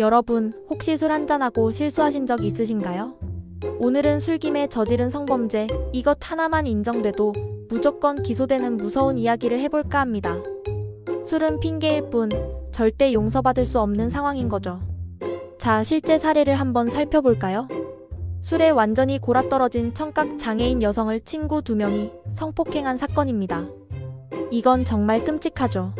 여러분, 혹시 술 한잔하고 실수하신 적 있으신가요? 오늘은 술김에 저지른 성범죄, 이것 하나만 인정돼도 무조건 기소되는 무서운 이야기를 해볼까 합니다. 술은 핑계일 뿐, 절대 용서받을 수 없는 상황인 거죠. 자, 실제 사례를 한번 살펴볼까요? 술에 완전히 골아떨어진 청각 장애인 여성을 친구 두 명이 성폭행한 사건입니다. 이건 정말 끔찍하죠.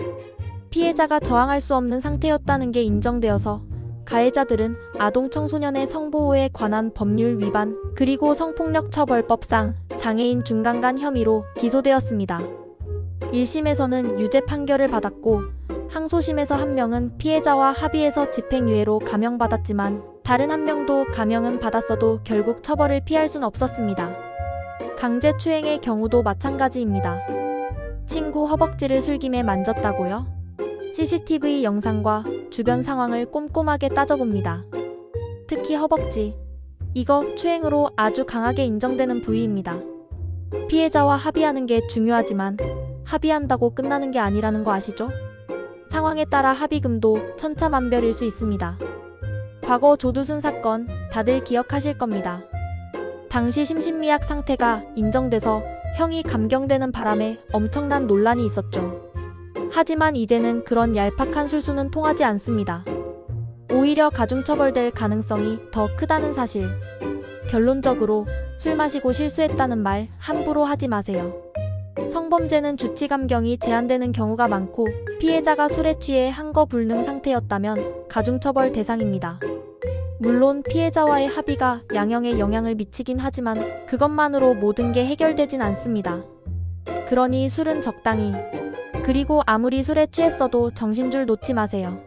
피해자가 저항할 수 없는 상태였다는 게 인정되어서 가해자들은 아동 청소년의 성보호에 관한 법률 위반 그리고 성폭력 처벌법상 장애인 중간간 혐의로 기소되었습니다. 1심에서는 유죄 판결을 받았고 항소심에서 한 명은 피해자와 합의해서 집행유예로 감형받았지만 다른 한 명도 감형은 받았어도 결국 처벌을 피할 순 없었습니다. 강제추행의 경우도 마찬가지입니다. 친구 허벅지를 술김에 만졌다고요? CCTV 영상과 주변 상황을 꼼꼼하게 따져봅니다. 특히 허벅지. 이거 추행으로 아주 강하게 인정되는 부위입니다. 피해자와 합의하는 게 중요하지만 합의한다고 끝나는 게 아니라는 거 아시죠? 상황에 따라 합의금도 천차만별일 수 있습니다. 과거 조두순 사건 다들 기억하실 겁니다. 당시 심신미약 상태가 인정돼서 형이 감경되는 바람에 엄청난 논란이 있었죠. 하지만 이제는 그런 얄팍한 술수는 통하지 않습니다. 오히려 가중처벌될 가능성이 더 크다는 사실. 결론적으로 술 마시고 실수했다는 말 함부로 하지 마세요. 성범죄는 주치 감경이 제한되는 경우가 많고 피해자가 술에 취해 한거 불능 상태였다면 가중처벌 대상입니다. 물론 피해자와의 합의가 양형에 영향을 미치긴 하지만 그것만으로 모든 게 해결되진 않습니다. 그러니 술은 적당히 그리고 아무리 술에 취했어도 정신줄 놓지 마세요.